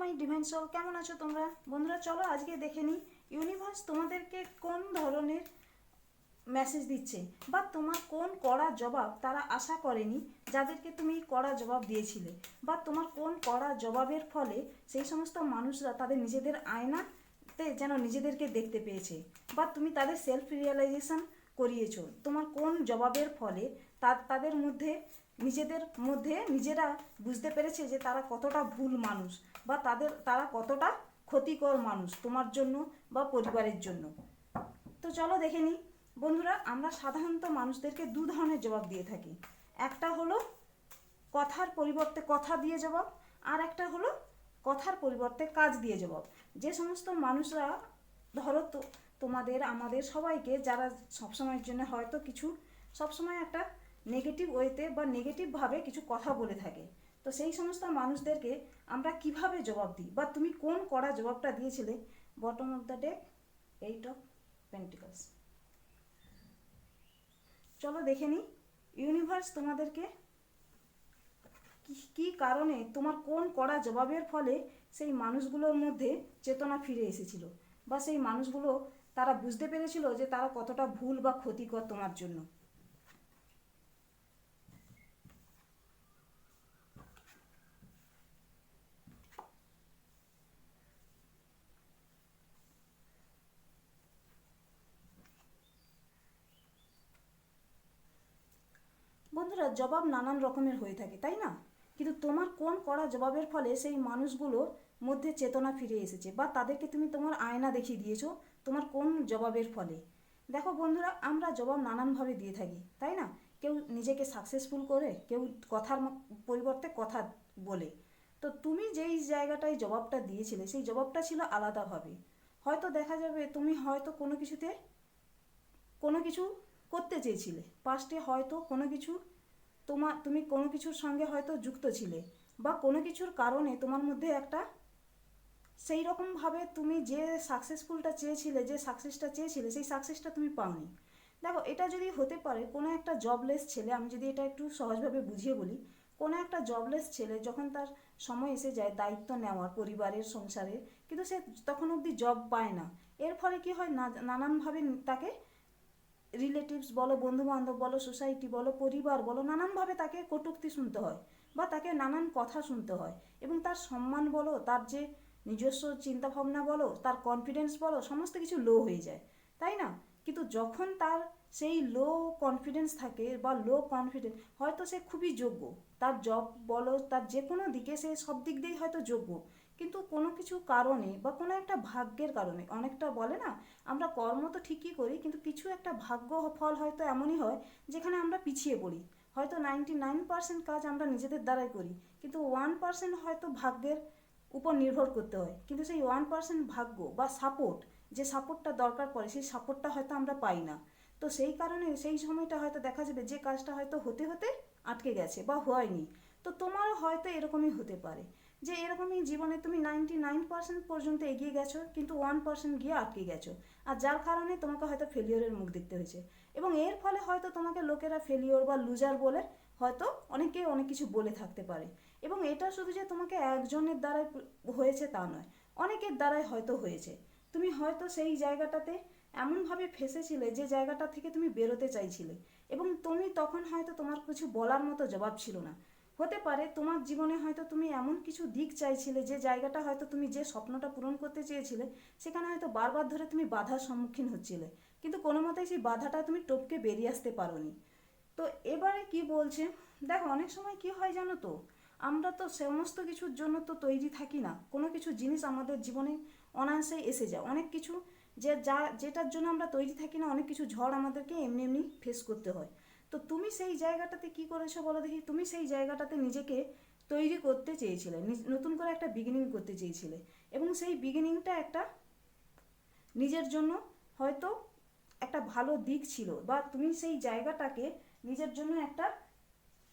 মাই divine কেমন আছো তোমরা? বন্ধুরা, চলো আজকে দেখে নিই ইউনিভার্স তোমাদেরকে কোন ধরনের মেসেজ দিচ্ছে বা তোমার কোন কড়া জবাব তারা আশা করেনি, যাদেরকে তুমি কড়া জবাব দিয়েছিলে বা তোমার কোন কড়া জবাবের ফলে সেই সমস্ত মানুষরা তাদের নিজেদের আয়নাতে যেন নিজেদেরকে দেখতে পেয়েছে বা তুমি তাদের সেলফ রিয়েলাইজেশন করিয়েছো। তোমার কোন জবাবের ফলে তাদের মধ্যে নিজেদের মধ্যে নিজেরা বুঝতে পেরেছে যে তারা কতটা ভুল মানুষ বা তাদের, তারা কতটা ক্ষতিকর মানুষ তোমার জন্য বা পরিবারের জন্য। তো চলো দেখে নিই। বন্ধুরা, আমরা সাধারণত মানুষদেরকে দু ধরনের জবাব দিয়ে থাকি। একটা হলো কথার পরিবর্তে কথা দিয়ে জবাব, আর একটা হলো কথার পরিবর্তে কাজ দিয়ে জবাব। যে সমস্ত মানুষরা, ধরো তো, তোমাদের, আমাদের সবাইকে যারা সবসময়ের জন্য হয়তো কিছু, সবসময় একটা নেগেটিভ ওয়েতে বা নেগেটিভভাবে কিছু কথা বলে থাকে। তো সেই সমস্ত মানুষদেরকে আমরা কীভাবে জবাব দিই? বা তুমি কোন কড়া জবাবটা দিয়েছিলে? Bottom of the deck eight of pentacles চলো দেখে নিই। ইউনিভার্স তোমাদেরকে কি- কি কারণে তোমার কোন কড়া জবাবের ফলে সেই মানুষগুলোর মধ্যে চেতনা ফিরে এসেছিল? বা সেই মানুষগুলো তারা বুঝতে পেরেছিল যে তারা কতটা ভুল বা ক্ষতিকর তোমার জন্য। বন্ধুরা, জবাব নানান রকমের হয়ে থাকে, তাই না? কিন্তু তোমার কোন কড়া জবাবের ফলে সেই মানুষগুলোর মধ্যে চেতনা ফিরে এসেছে? বা তাদেরকে তুমি তোমার আয়না দেখিয়ে দিয়েছ, তোমার কোন জবাবের ফলে? দেখো বন্ধুরা, আমরা জবাব নানানভাবে দিয়ে থাকি, তাই না? কেউ নিজেকে সাকসেসফুল করে, কেউ কথার পরিবর্তে কথা বলে। তো তুমি যেই জায়গাটায় জবাবটা দিয়েছিলে, সেই জবাবটা ছিল আলাদাভাবে। হয়তো দেখা যাবে তুমি হয়তো কোনো কিছুতে কোনো কিছু করতে চেয়েছিলে। পাস্টে হয়তো কোনো কিছু তোমার তুমি কোনো কিছুর সঙ্গে হয়তো যুক্ত ছিলে বা কোনো কিছুর কারণে তোমার মধ্যে একটা সেই রকমভাবে তুমি যে সাকসেসফুলটা চেয়েছিলে, যে সাকসেসটা চেয়েছিলে, সেই সাকসেসটা তুমি পাওনি। দেখো, এটা যদি হতে পারে, কোনো একটা জবলেস ছেলে, আমি যদি এটা একটু সহজভাবে বুঝিয়ে বলি, কোনো একটা জবলেস ছেলে যখন তার সময় এসে যায়, দায়িত্ব নেওয়ার, পরিবারের সংসারের কিন্তু সে তখন অবধি জব পায় না। এর ফলে কি হয় নানানভাবে তাকে রিলেটিভস বলো বন্ধু বান্ধব বলো সোসাইটি বলো, পরিবার বলো, নানানভাবে তাকে কটূক্তি শুনতে হয় বা তাকে নানান কথা শুনতে হয় এবং তার সম্মান বলো, তার যে নিজস্ব চিন্তাভাবনা বলো, তার কনফিডেন্স বলো, সমস্ত কিছু লো হয়ে যায়, তাই না? কিন্তু যখন তার সেই লো কনফিডেন্স থাকে বা লো কনফিডেন্স হয়তো সে খুবই যোগ্য, তার জব বলো, তার যে কোনো দিকে সে সব দিক দিয়েই হয়তো যোগ্য কিন্তু কোনো কিছু কারণে বা কোনো একটা ভাগ্যের কারণে, অনেকটা বলে না, আমরা কর্ম তো ঠিকই করি, কিন্তু কিছু একটা ভাগ্য ফল হয়তো এমনই হয় যেখানে আমরা পিছিয়ে পড়ি। হয়তো নাইনটি নাইন পার্সেন্ট কাজ আমরা নিজেদের দ্বারাই করি, কিন্তু ওয়ান পার্সেন্ট হয়তো ভাগ্যের উপর নির্ভর করতে হয়। কিন্তু সেই ওয়ান পার্সেন্ট ভাগ্য বা সাপোর্ট যে সাপোর্টটা দরকার পড়ে, সেই সাপোর্টটা হয়তো আমরা পাই না। তো সেই কারণে সেই সময়টা হয়তো দেখা যাবে যে কাজটা হয়তো হতে হতে আটকে গেছে বা হয়নি। তো তোমারও হয়তো এরকমই হতে পারে। যে এরকমই জীবনে তুমি নাইনটি নাইন পার্সেন্ট পর্যন্ত এগিয়ে গেছো, কিন্তু ওয়ান পার্সেন্ট গিয়ে আটকে গেছো। আর যার কারণে তোমাকে হয়তো ফেলিওরের মুখ দেখতে হয়েছে। এবং এর ফলে হয়তো তোমাকে লোকেরা ফেলিওর বা লুজার বলে হয়তো অনেকে অনেক কিছু বলে থাকতে পারে। এবং এটা শুধু যে তোমাকে একজনের দ্বারাই হয়েছে তা নয়, অনেকের দ্বারাই হয়তো হয়েছে। তুমি হয়তো সেই জায়গাটাতে এমনভাবে ফেসেছিলে যে জায়গাটা থেকে তুমি বেরোতে চাইছিলে। এবং তুমি তখন হয়তো তোমার কিছু বলার মতো জবাব ছিল না। হতে পারে তোমার জীবনে হয়তো তুমি এমন কিছু দিক চাইছিলে, যে জায়গাটা হয়তো তুমি যে স্বপ্নটা পূরণ করতে চেয়েছিলে, সেখানে হয়তো বারবার ধরে তুমি বাধার সম্মুখীন হচ্ছিলে। কিন্তু কোনো মতেই সেই বাধাটা তুমি টপকে বেরিয়ে আসতে পারোনি। তো এবারে কি বলছে? দেখো, অনেক সময় কি হয় জানো তো? আমরা তো সমস্ত কিছুর জন্য তো তৈরি থাকি না। কোনো কিছু জিনিস আমাদের জীবনে অনায়াসে এসে যায়। অনেক কিছু যে যা, যেটার জন্য আমরা তৈরি থাকি না, অনেক কিছু ঝড় আমাদেরকে এমনি এমনি ফেস করতে হয়। তো তুমি সেই জায়গাটাতে কি করেছ বলো দেখি? তুমি সেই জায়গাটাতে নিজেকে তৈরি করতে চেয়েছিলে নতুন করে একটা বিগিনিং করতে চেয়েছিলে এবং সেই বিগিনিংটা একটা নিজের জন্য হয়তো একটা ভালো দিক ছিল বা তুমি সেই জায়গাটাকে নিজের জন্য একটা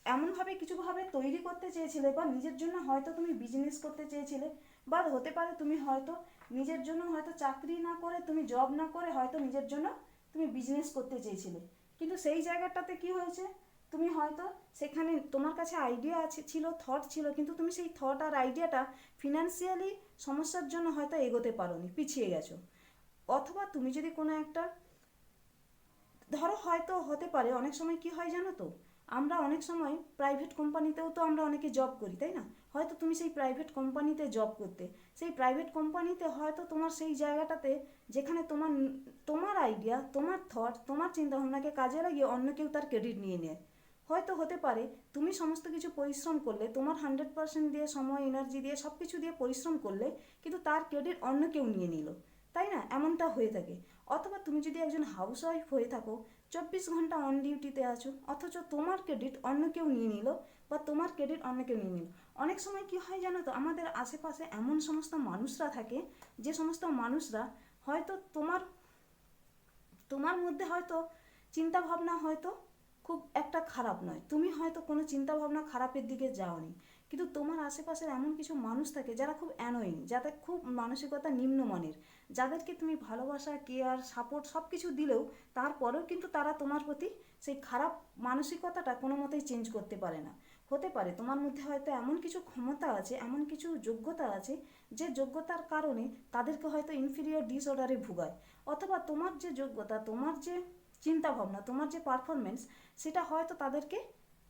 এমনভাবে কিছুভাবে তৈরি করতে চেয়েছিলে বা নিজের জন্য হয়তো তুমি বিজনেস করতে চেয়েছিলে বা হতে পারে তুমি হয়তো নিজের জন্য হয়তো চাকরি না করে, তুমি জব না করে হয়তো নিজের জন্য তুমি বিজনেস করতে চেয়েছিলে। কিন্তু সেই জায়গাটাতে কি হয়েছে? তুমি হয়তো সেখানে তোমার কাছে আইডিয়া আছে, ছিল থট ছিল, কিন্তু তুমি সেই থট আর আইডিয়াটা ফিনান্সিয়ালি সমস্যার জন্য হয়তো এগোতে পারোনি, পিছিয়ে গেছো। অথবা তুমি যদি কোনো একটা, ধরো হয়তো হতে পারে, অনেক সময় কি হয় জানো তো? আমরা অনেক সময় প্রাইভেট কোম্পানিতেও তো আমরা অনেকে জব করি, তাই না? হয়তো তুমি সেই প্রাইভেট কোম্পানিতে জব করতে। সেই প্রাইভেট কোম্পানিতে হয়তো তোমার সেই জায়গাটাতে যেখানে তোমার তোমার আইডিয়া তোমার থট তোমার চিন্তাভাবনাকে কাজে লাগিয়ে অন্য কেউ তার ক্রেডিট নিয়ে নেয়। হয়তো হতে পারে তুমি সমস্ত কিছু পরিশ্রম করলে, তোমার হান্ড্রেড পার্সেন্ট দিয়ে সময় এনার্জি দিয়ে সব কিছু দিয়ে পরিশ্রম করলে, কিন্তু তার ক্রেডিট অন্য কেউ নিয়ে নিল। তাই না? এমনটা হয়ে থাকে। অথবা তুমি যদি একজন হাউস ওয়াইফ হয়ে থাকো, চব্বিশ ঘণ্টা অন ডিউটিতে আছো, অথচ তোমার ক্রেডিট অন্য কেউ নিয়ে নিল বা তোমার ক্রেডিট অন্য কেউ নিয়ে নিল। অনেক সময় কি হয় জানো তো, আমাদের আশেপাশে এমন সমস্ত মানুষরা থাকে, যে সমস্ত মানুষরা হয়তো তোমার তোমার মধ্যে হয়তো চিন্তা ভাবনা হয়তো খুব একটা খারাপ নয়। তুমি হয়তো কোনো চিন্তা ভাবনা খারাপের দিকে যাওনি। কিন্তু তোমার আশেপাশের এমন কিছু মানুষ থাকে যারা খুব অ্যানোয়িং যাদের খুব মানসিকতা নিম্নমানের, যাদেরকে তুমি ভালোবাসা কেয়ার সাপোর্ট সব কিছু দিলেও তারপরেও কিন্তু তারা তোমার প্রতি সেই খারাপ মানসিকতাটা কোনো মতেই চেঞ্জ করতে পারে না। হতে পারে। তোমার মধ্যে হয়তো এমন কিছু ক্ষমতা আছে, এমন কিছু যোগ্যতা আছে, যে যোগ্যতার কারণে তাদেরকে হয়তো ইনফিরিয়র ডিসঅর্ডারে ভুগায়। অথবা তোমার যে যোগ্যতা, তোমার যে চিন্তা ভাবনা তোমার যে পারফরমেন্স সেটা হয়তো তাদেরকে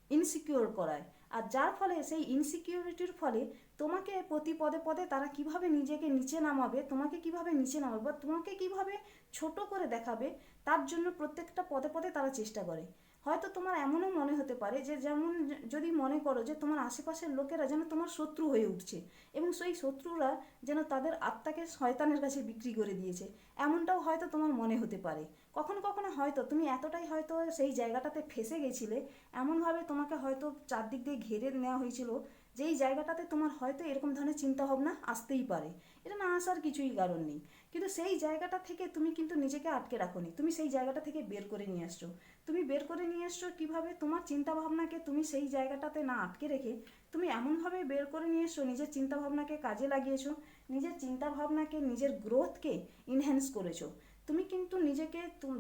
ইনসিকিওর করায়। আর যার ফলে, সেই ইনসিকিউরিটির ফলে তোমাকে প্রতি পদে পদে তারা কীভাবে নিজেকে নিচে নামাবে, তোমাকে কীভাবে নিচে নামাবে বা তোমাকে কীভাবে ছোট করে দেখাবে, তার জন্য প্রত্যেকটা পদে পদে তারা চেষ্টা করে। হয়তো তোমার এমনও মনে হতে পারে যে যেমন যদি মনে করো যে তোমার আশেপাশের লোকেরা যেন তোমার শত্রু হয়ে উঠছে এবং সেই শত্রুরা যেন তাদের আত্মাকে শয়তানের কাছে বিক্রি করে দিয়েছে, এমনটাও হয়তো তোমার মনে হতে পারে। কখনো কখনো হয়তো তুমি এতটাই হয়তো সেই জায়গাটাতে ফেসে গেছিলে, এমনভাবে তোমাকে হয়তো চারদিক দিয়ে ঘিরে নেওয়া হয়েছিল যে এই জায়গাটাতে তোমার হয়তো এরকম ধরনের চিন্তাভাবনা আসতেই পারে। এটা না আসার কিছুই কারণ নেই। কিন্তু সেই জায়গাটা থেকে তুমি কিন্তু নিজেকে আটকে রাখোনি। তুমি সেই জায়গাটা থেকে বের করে নিয়ে আসছো। তুমি বের করে নিয়ে আসছো কীভাবে? তোমার চিন্তা ভাবনাকে তুমি সেই জায়গাটাতে না আটকে রেখে তুমি এমনভাবে বের করে নিয়ে এসছো, নিজের চিন্তা ভাবনাকে কাজে লাগিয়েছো, নিজের চিন্তা ভাবনাকে নিজের গ্রোথকে ইনহ্যান্স করেছ। তুমি কিন্তু নিজেকে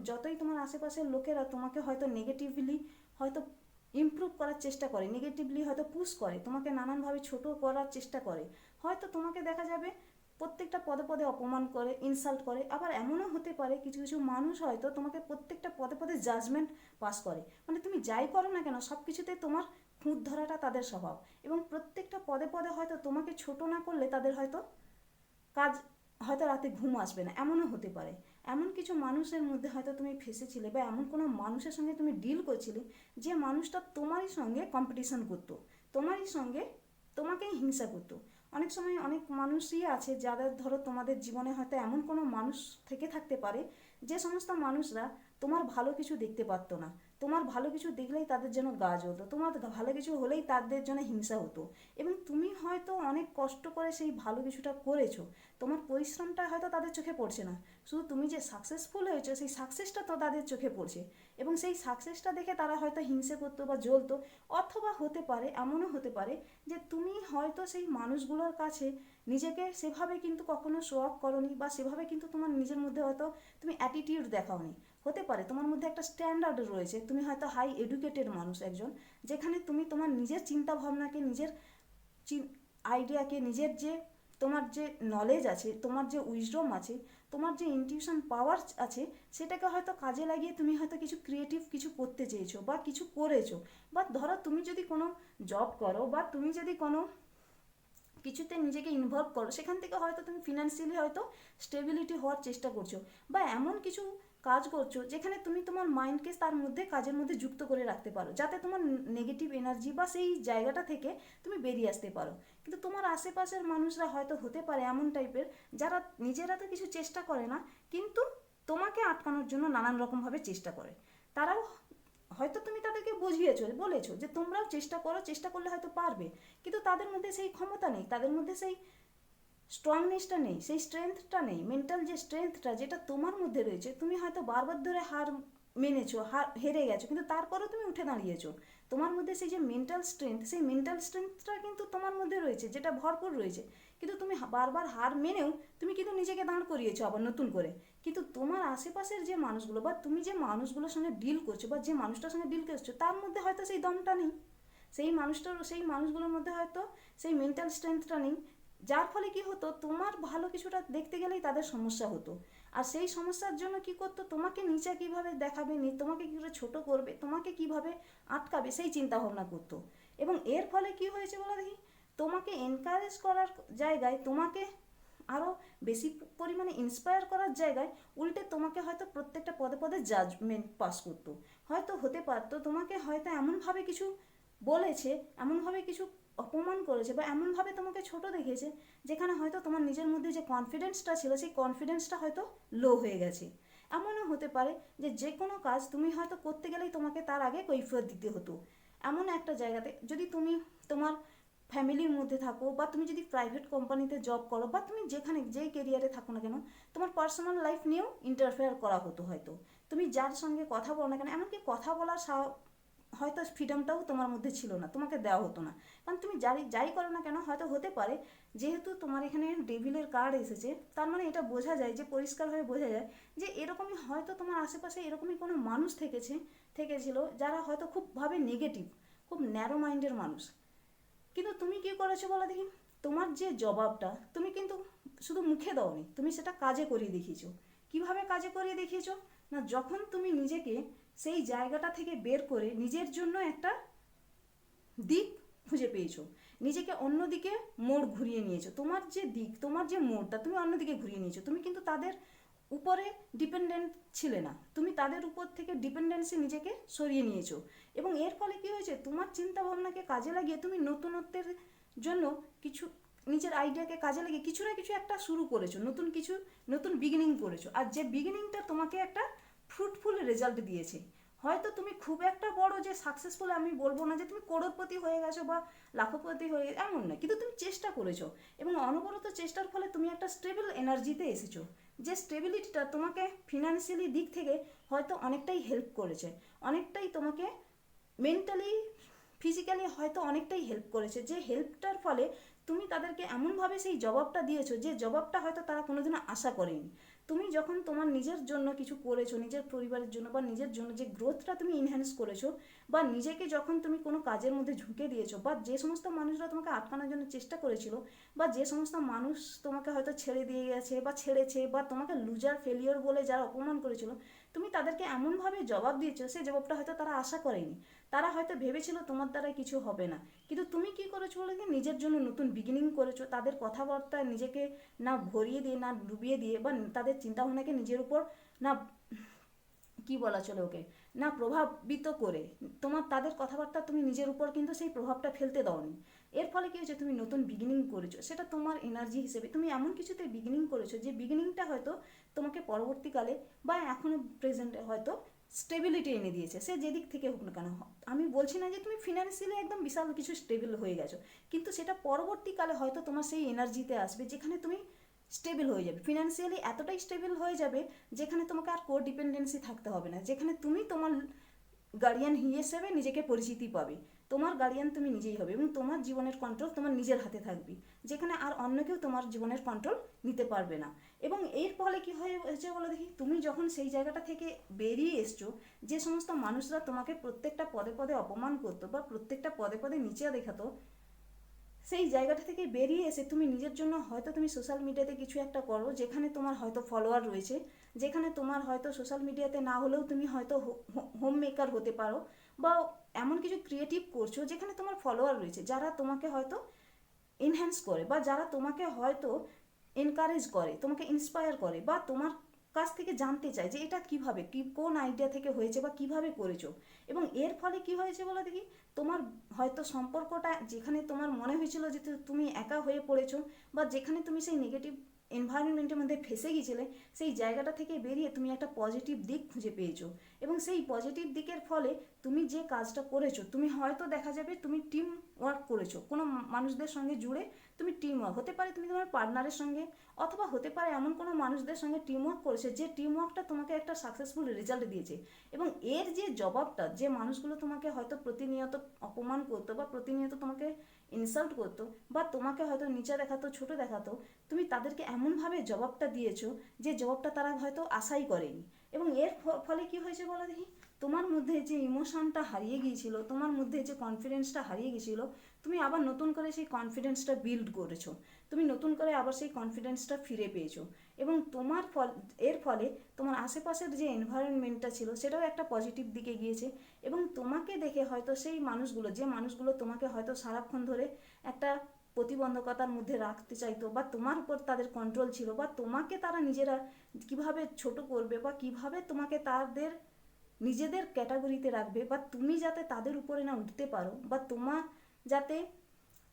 যতই তোমার আশেপাশের লোকেরা তোমাকে হয়তো নেগেটিভলি হয়তো ইমপ্রুভ করার চেষ্টা করে নেগেটিভলি হয়তো পুশ করে, তোমাকে নানানভাবে ছোট করার চেষ্টা করে। হয়তো তোমাকে দেখা যাবে প্রত্যেকটা পদে পদে অপমান করে ইনসাল্ট করে, আবার এমনও হতে পারে কিছু কিছু মানুষ হয়তো তোমাকে প্রত্যেকটা পদে পদে জাজমেন্ট পাস করে। মানে তুমি যাই করো না কেন সব কিছুতে তোমার খুঁত ধরাটা তাদের স্বভাব। এবং প্রত্যেকটা পদে পদে হয়তো তোমাকে ছোট না করলে তাদের হয়তো কাজ, হয়তো রাতে ঘুম আসবে না। এমনও হতে পারে। এমন কিছু মানুষের মধ্যে হয়তো তুমি ফেসেছিলে বা এমন কোনো মানুষের সঙ্গে তুমি ডিল করছিলে যে মানুষটা তোমারই সঙ্গে কম্পিটিশন করতো, তোমারই সঙ্গে তোমাকেই হিংসা করতো। অনেক সময় অনেক মানুষই আছে যাদের ধরো তোমাদের জীবনে হয়তো এমন কোনো মানুষ থেকে থাকতে পারে, যে সমস্ত মানুষরা তোমার ভালো কিছু দেখতে পারতো না। তোমার ভালো কিছু দেখলেই তাদের যেন গা জ্বলতো, তোমার ভালো কিছু হলেই তাদের জন্য হিংসা হতো। এবং তুমি হয়তো অনেক কষ্ট করে সেই ভালো কিছুটা করেছ, তোমার পরিশ্রমটা হয়তো তাদের চোখে পড়ছে না। শুধু তুমি যে সাকসেসফুল হয়েছো, সেই সাকসেসটা তো তাদের চোখে পড়ছে। এবং সেই সাকসেসটা দেখে তারা হয়তো হিংসে করতো বা জ্বলতো, অথবা হতে পারে, এমনও হতে পারে যে তুমি হয়তো সেই মানুষগুলোর কাছে নিজেকে সেভাবে কিন্তু কখনো শো অফ করনি বা সেভাবে কিন্তু তোমার নিজের মধ্যে হয়তো তুমি অ্যাটিটিউড দেখাওনি। হতে পারে, তোমার মধ্যে একটা স্ট্যান্ডার্ড রয়েছে। তুমি হয়তো হাই এডুকেটেড মানুষ একজন, যেখানে তুমি তোমার নিজের চিন্তা ভাবনাকে নিজের আইডিয়াকে নিজের যে তোমার যে নলেজ আছে, তোমার যে উইজডম আছে, তোমার যে ইনটিউশন পাওয়ার আছে, সেটাকে হয়তো কাজে লাগিয়ে তুমি হয়তো কিছু ক্রিয়েটিভ কিছু করতে চেয়েছো বা কিছু করেছ। বা ধরো তুমি যদি কোনো জব করো বা তুমি যদি কোনো কিছুতে নিজেকে ইনভলভ করো, সেখান থেকে হয়তো তুমি ফিনান্সিয়ালি হয়তো স্টেবিলিটি হওয়ার চেষ্টা করছ। বা এমন কিছু কাজ করছ, যেখানে তুমি তোমার মাইন্ডকে তার মধ্যে, কাজের মধ্যে যুক্ত করে রাখতে পারো, যাতে তোমার নেগেটিভ এনার্জি বা সেই জায়গাটা থেকে তুমি বেরিয়ে আসতে পারো। কিন্তু তোমার আশেপাশের মানুষরা হয়তো হতে পারে এমন টাইপের যারা নিজেরা তো কিছু চেষ্টা করে না, কিন্তু তোমাকে আটকানোর জন্য নানান রকমভাবে চেষ্টা করে। তারাও হয়তো তুমি তাদেরকে বুঝিয়েছো, বলেছ যে তোমরাও চেষ্টা করো, চেষ্টা করলে হয়তো পারবে, কিন্তু তাদের মধ্যে সেই ক্ষমতা নেই, তাদের মধ্যে সেই স্ট্রংনেসটা নেই, সেই স্ট্রেংথটা নেই মেন্টাল যে স্ট্রেংথটা যেটা তোমার মধ্যে রয়েছে, তুমি হয়তো বারবার ধরে হার মেনেছো, হার, হেরে গেছো, কিন্তু তারপরেও তুমি উঠে দাঁড়িয়েছো। তোমার মধ্যে সেই যে মেন্টাল স্ট্রেংথ সেই মেন্টাল স্ট্রেংথটা কিন্তু তোমার মধ্যে রয়েছে, যেটা ভরপুর রয়েছে। কিন্তু তুমি বারবার হার মেনেও তুমি কিন্তু নিজেকে দাঁড় করিয়েছো আবার নতুন করে। কিন্তু তোমার আশেপাশের যে মানুষগুলো বা তুমি যে মানুষগুলোর সঙ্গে ডিল করছ বা যে মানুষটার সঙ্গে ডিল করছ, তার মধ্যে হয়তো সেই দমটা নেই। সেই মানুষটার, সেই মানুষগুলোর মধ্যে হয়তো সেই মেন্টাল স্ট্রেংথটা নেই। যার ফলে কি হতো, তোমার ভালো কিছুটা দেখতে গেলেই তাদের সমস্যা হতো। আর সেই সমস্যার জন্য কি করতো, তোমাকে নিচে কীভাবে দেখাবে, নি, তোমাকে কী করে ছোটো করবে, তোমাকে কীভাবে আটকাবে, সেই চিন্তা ভাবনা করতো। এবং এর ফলে কি হয়েছে বলো দেখি, তোমাকে এনকারেজ করার জায়গায়, তোমাকে আরও বেশি পরিমাণে ইন্সপায়ার করার জায়গায় উল্টে তোমাকে হয়তো প্রত্যেকটা পদে পদে জাজমেন্ট পাস করতো। হয়তো হতে পারতো, তোমাকে হয়তো এমনভাবে কিছু বলেছে, এমনভাবে কিছু অপমান করেছে বা এমনভাবে তোমাকে ছোট দেখিয়েছে, যেখানে হয়তো তোমার নিজের মধ্যে যে কনফিডেন্সটা ছিল, সেই কনফিডেন্সটা হয়তো লো হয়ে গেছে। এমনও হতে পারে যে যে কোনো কাজ তুমি হয়তো করতে গেলেই তোমাকে তার আগে কৈফিয়ত দিতে হতো। এমন একটা জায়গাতে যদি তুমি তোমার ফ্যামিলির মধ্যে থাকো বা তুমি যদি প্রাইভেট কোম্পানিতে জব করো বা তুমি যেখানে যেই কেরিয়ারে থাকো না কেন, তোমার পার্সোনাল লাইফ নিয়েও ইন্টারফেয়ার করা হতো হয়তো। তুমি যার সঙ্গে কথা বলো না কেন, এমনকি কথা বলার হয়তো ফ্রিডমটাও তোমার মধ্যে ছিল না, তোমাকে দেওয়া হতো না। কারণ তুমি যাই যাই করো না কেন, হয়তো হতে পারে, যেহেতু তোমার এখানে ডেভিলের কার্ড এসেছে, তার মানে এটা বোঝা যায়, যে পরিষ্কারভাবে বোঝা যায়, যে এরকমই হয়তো তোমার আশেপাশে এরকমই কোনো মানুষ থেকেছে, থেকেছিল, যারা হয়তো খুবভাবে নেগেটিভ খুব ন্যারো মাইন্ডের মানুষ। কিন্তু তুমি কি করেছ বলো দেখি? তোমার যে জবাবটা, তুমি কিন্তু শুধু মুখে দাওনি, তুমি সেটা কাজে করিয়ে দেখিয়েছো। কীভাবে কাজে করিয়ে দেখিয়েছো? না, যখন তুমি নিজেকে সেই জায়গাটা থেকে বের করে নিজের জন্য একটা দিক খুঁজে পেয়েছ। নিজেকে অন্যদিকে মোড় ঘুরিয়ে নিয়েছো। তোমার যে দিক, তোমার যে মোড়টা তুমি অন্যদিকে ঘুরিয়ে নিয়েছো। তুমি কিন্তু তাদের উপরে ডিপেন্ডেন্ট ছিলে না। তুমি তাদের উপর থেকে ডিপেন্ডেন্সি নিজেকে সরিয়ে নিয়েছো। এবং এর ফলে কি হয়েছে? তোমার চিন্তা ভাবনাকে কাজে লাগিয়ে তুমি নতুনত্বের জন্য কিছু, নিজের আইডিয়াকে কাজে লাগিয়ে কিছু না কিছু একটা শুরু করেছ। নতুন কিছু, নতুন বিগিনিং করেছ। আর যে বিগিনিংটা তোমাকে একটা ফ্রুটফুল রেজাল্ট দিয়েছে। হয়তো তুমি খুব একটা বড় যে সাকসেসফুল আমি বলব না যে তুমি করোড়পতি হয়ে গেছো বা লাখপতি হয়ে এমন না কিন্তু তুমি চেষ্টা করেছ এবং অনবরত চেষ্টার ফলে তুমি একটা স্টেবল এনার্জিতে এসেছ। যে স্টেবিলিটিটা তোমাকে ফিনান্সিয়ালি দিক থেকে হয়তো অনেকটাই হেল্প করেছে। অনেকটাই তোমাকে মেন্টালি ফিজিক্যালি হয়তো অনেকটাই হেল্প করেছে। যে হেল্পটার ফলে তুমি তাদেরকে এমনভাবে সেই জবাবটা দিয়েছ যে জবাবটা হয়তো তারা কোনোদিনও আশা করেনি। তুমি যখন তোমার নিজের জন্য কিছু করেছ, নিজের পরিবারের জন্য বা নিজের জন্য যে গ্রোথটা তুমি ইনহ্যান্স করেছ বা নিজেকে যখন তুমি কোনো কাজের মধ্যে ঝুঁকে দিয়েছ বা যে সমস্ত মানুষরা তোমাকে আটকানোর জন্য চেষ্টা করেছিল বা যে সমস্ত মানুষ তোমাকে হয়তো ছেড়ে দিয়ে গেছে বা ছেড়েছে বা তোমাকে লুজার ফেলিওর বলে যারা অপমান করেছিল তুমি তাদেরকে এমনভাবে জবাব দিয়েছ, সেই জবাবটা হয়তো তারা আশা করেনি। তারা হয়তো ভেবেছিল তোমার দ্বারা কিছু হবে না। কিন্তু তুমি কি করেছ বলে নিজের জন্য নতুন বিগিনিং করেছ। তাদের কথাবার্তায় নিজেকে না ভরিয়ে দিয়ে, না ডুবিয়ে দিয়ে, বা তাদের চিন্তাভাবনাকে নিজের উপর না, কি বলা চলে ওকে? না প্রভাবিত করে। তোমার, তাদের কথাবার্তা তুমি নিজের উপর কিন্তু সেই প্রভাবটা ফেলতে দাওনি। এর ফলে কি হয়েছে? তুমি নতুন বিগিনিং করেছ। সেটা তোমার এনার্জি হিসেবে, তুমি এমন কিছুতে বিগিনিং করেছ যে বিগিনিংটা হয়তো তোমাকে পরবর্তীকালে বা এখনও প্রেজেন্টে হয়তো স্টেবিলিটি এনে দিয়েছে। সে যেদিক থেকে হোক না কেন, আমি বলছি না যে তুমি ফিনান্সিয়ালি একদম বিশাল কিছু স্টেবল হয়ে গেছো। কিন্তু সেটা পরবর্তীকালে হয়তো তোমার সেই এনার্জিতে আসবে যেখানে তুমি স্টেবল হয়ে যাবে। ফিনান্সিয়ালি এতটাই স্টেবল হয়ে যাবে যেখানে তোমাকে আর কোর ডিপেন্ডেন্সি থাকতে হবে না। যেখানে তুমি তোমার গার্ডিয়ান হিসেবে নিজেকে পরিচিতি পাবে। তোমার গার্ডিয়ান তুমি নিজেই হবে এবং তোমার জীবনের কন্ট্রোল তোমার নিজের হাতে থাকবে। যেখানে আর অন্য কেউ তোমার জীবনের কন্ট্রোল নিতে পারবে না। এবং এর ফলে কি হয়েছে বলো দেখি? তুমি যখন সেই জায়গাটা থেকে বেরিয়ে এসছো, যে সমস্ত মানুষরা তোমাকে প্রত্যেকটা পদে পদে অপমান করতো বা প্রত্যেকটা পদে পদে নিচে দেখাতো, সেই জায়গাটা থেকে বেরিয়ে এসে তুমি নিজের জন্য হয়তো তুমি সোশ্যাল মিডিয়াতে কিছু একটা করো, যেখানে তোমার হয়তো ফলোয়ার রয়েছে, যেখানে তোমার হয়তো সোশ্যাল মিডিয়াতে না হলেও তুমি হয়তো হোম মেকার হতে পারো। বা এমন কিছু ক্রিয়েটিভ করছ যেখানে তোমার ফলোয়ার রয়েছে, যারা তোমাকে হয়তো এনহ্যান্স করে বা যারা তোমাকে হয়তো এনকারেজ করে, তোমাকে ইন্সপায়ার করে বা তোমার কাছ থেকে জানতে চায় যে এটা কীভাবে, কি, কোন আইডিয়া থেকে হয়েছে বা কীভাবে করেছ এবং এর ফলে কি হয়েছে বলো দেখি? তোমার হয়তো সম্পর্কটা যেখানে তোমার মনে হয়েছিল যে তুমি একা হয়ে পড়েছো বা যেখানে তুমি সেই নেগেটিভ এনভায়রনমেন্টের মধ্যে ফেসে গিয়েছিলে, সেই জায়গাটা থেকে বেরিয়ে তুমি একটা পজিটিভ দিক খুঁজে পেয়েছ। এবং সেই পজিটিভ দিকের ফলে তুমি যে কাজটা করেছ, তুমি হয়তো দেখা যাবে তুমি টিম ওয়ার্ক করেছ। কোনো মানুষদের সঙ্গে জুড়ে তুমি টিম ওয়ার্ক হতে পারে তুমি তোমার পার্টনারের সঙ্গে, অথবা হতে পারে এমন কোনো মানুষদের সঙ্গে টিম ওয়ার্ক করেছে যে টিম ওয়ার্কটা তোমাকে একটা সাকসেসফুল রেজাল্ট দিয়েছে। এবং এর যে জবাবটা, যে মানুষগুলো তোমাকে হয়তো প্রতিনিয়ত অপমান করতো বা প্রতিনিয়ত তোমাকে ইনসাল্ট করতো বা তোমাকে হয়তো নিচে দেখাতো, ছোট দেখাতো, তুমি তাদেরকে এমনভাবে জবাবটা দিয়েছ যে জবাবটা তারা হয়তো আশাই করেনি। এবং এর ফলে কি হয়েছে বলো দেখি? তোমার মধ্যে যে ইমোশনটা হারিয়ে গিয়েছিল, তোমার মধ্যে যে কনফিডেন্সটা হারিয়ে গিয়েছিল, তুমি আবার নতুন করে সেই কনফিডেন্সটা বিল্ড করেছ। তুমি নতুন করে আবার সেই কনফিডেন্সটা ফিরে পেয়েছ। এবং তোমার ফল, এর ফলে তোমার আশেপাশের যে এনভায়রনমেন্টটা ছিল, সেটাও একটা পজিটিভ দিকে গিয়েছে। এবং তোমাকে দেখে হয়তো সেই মানুষগুলো, যে মানুষগুলো তোমাকে হয়তো সারাক্ষণ ধরে একটা প্রতিবন্ধকতার মধ্যে রাখতে চাইতো বা তোমার উপর তাদের কন্ট্রোল ছিল বা তোমাকে তারা নিজেরা কীভাবে ছোট করবে বা কীভাবে তোমাকে তাদের নিজেদের ক্যাটাগরিতে রাখবে বা তুমি যাতে তাদের উপরে না উঠতে পারো বা তোমার যাতে,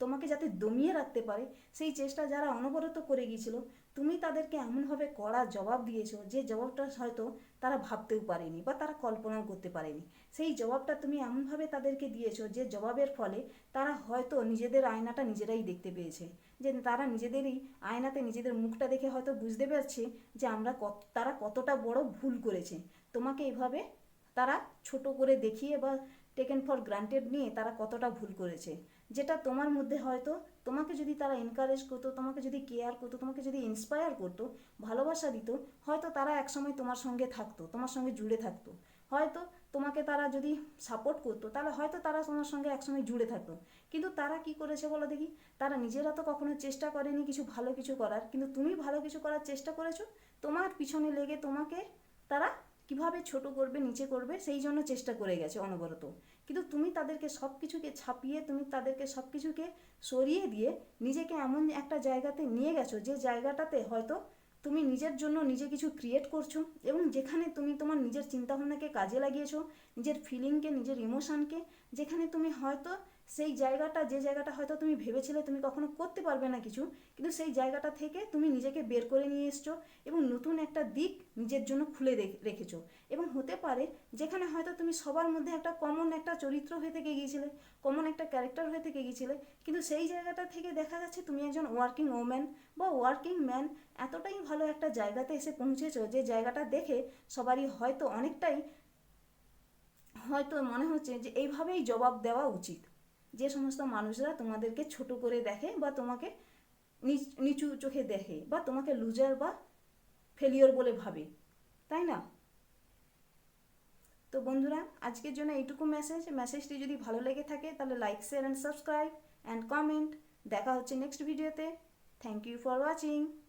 তোমাকে যাতে দমিয়ে রাখতে পারে, সেই চেষ্টা যারা অনবরত করে গিয়েছিল তুমি তাদেরকে এমনভাবে কড়া জবাব দিয়েছ যে জবাবটা হয়তো তারা ভাবতেও পারেনি বা তারা কল্পনাও করতে পারেনি। সেই জবাবটা তুমি এমনভাবে তাদেরকে দিয়েছ যে জবাবের ফলে তারা হয়তো নিজেদের আয়নাটা নিজেরাই দেখতে পেয়েছে। যে তারা নিজেদেরই আয়নাতে নিজেদের মুখটা দেখে হয়তো বুঝতে পারছে যে আমরা কত, তারা কতটা বড় ভুল করেছে। তোমাকে এভাবে তারা ছোট করে দেখিয়ে বা টেকেন ফর গ্রান্টেড নিয়ে তারা কতটা ভুল করেছে। যেটা তোমার মধ্যে হয়তো তোমাকে যদি তারা এনকারেজ করতো, তোমাকে যদি কেয়ার করতো, তোমাকে যদি ইন্সপায়ার করতো, ভালোবাসা দিত, হয়তো তারা একসময় তোমার সঙ্গে থাকতো, তোমার সঙ্গে জুড়ে থাকতো। হয়তো তোমাকে তারা যদি সাপোর্ট করতো, তাহলে হয়তো তারা তোমার সঙ্গে একসময় জুড়ে থাকতো। কিন্তু তারা কি করেছে বলো দেখি? তারা নিজেরা তো কখনো চেষ্টা করেনি কিছু ভালো কিছু করার। কিন্তু তুমি ভালো কিছু করার চেষ্টা করেছ, তোমার পিছনে লেগে তোমাকে তারা কীভাবে ছোট করবে, নিচে করবে, সেই জন্য চেষ্টা করে গেছে অনবরত। কিন্তু তুমি তাদেরকে সব কিছুকে ছাপিয়ে, তুমি তাদেরকে সব কিছুকে সরিয়ে দিয়ে নিজেকে এমন একটা জায়গাতে নিয়ে গেছো যে জায়গাটাতে হয়তো তুমি নিজের জন্য নিজে কিছু ক্রিয়েট করছ এবং যেখানে তুমি তোমার নিজের চিন্তাভাবনাকে কাজে লাগিয়েছো, নিজের ফিলিংকে নিজের ইমোশানকে যেখানে তুমি হয়তো সেই জায়গাটা, যে জায়গাটা হয়তো তুমি ভেবেছিলে তুমি কখনো করতে পারবে না কিছু, কিন্তু সেই জায়গাটা থেকে তুমি নিজেকে বের করে নিয়ে এসছো এবং নতুন একটা দিক নিজের জন্য খুলে রেখেছো। এবং হতে পারে যেখানে হয়তো তুমি সবার মধ্যে একটা কমন একটা চরিত্র হয়ে থেকে গিয়েছিলে কমন একটা ক্যারেক্টার হয়ে থেকে গিয়েছিলে, কিন্তু সেই জায়গাটা থেকে দেখা যাচ্ছে তুমি একজন ওয়ার্কিং ওম্যান বা ওয়ার্কিং ম্যান এতটাই ভালো একটা জায়গাতে এসে পৌঁছেছো যে জায়গাটা দেখে সবারই হয়তো অনেকটাই, হয়তো মনে হচ্ছে যে এইভাবেই জবাব দেওয়া উচিত। যে সমস্ত মানুষরা তোমাদেরকে ছোট করে দেখে বা তোমাকে নিচ- চোখে দেখে বা তোমাকে লুজার বা ফেলিওর বলে ভাবে, তাই না? তো বন্ধুরা, আজকের জন্য এইটুকু মেসেজ মেসেজটি যদি ভালো লেগে থাকে, তাহলে like share and subscribe and comment দেখা হচ্ছে নেক্সট ভিডিওতে থ্যাংক ইউ ফর ওয়াচিং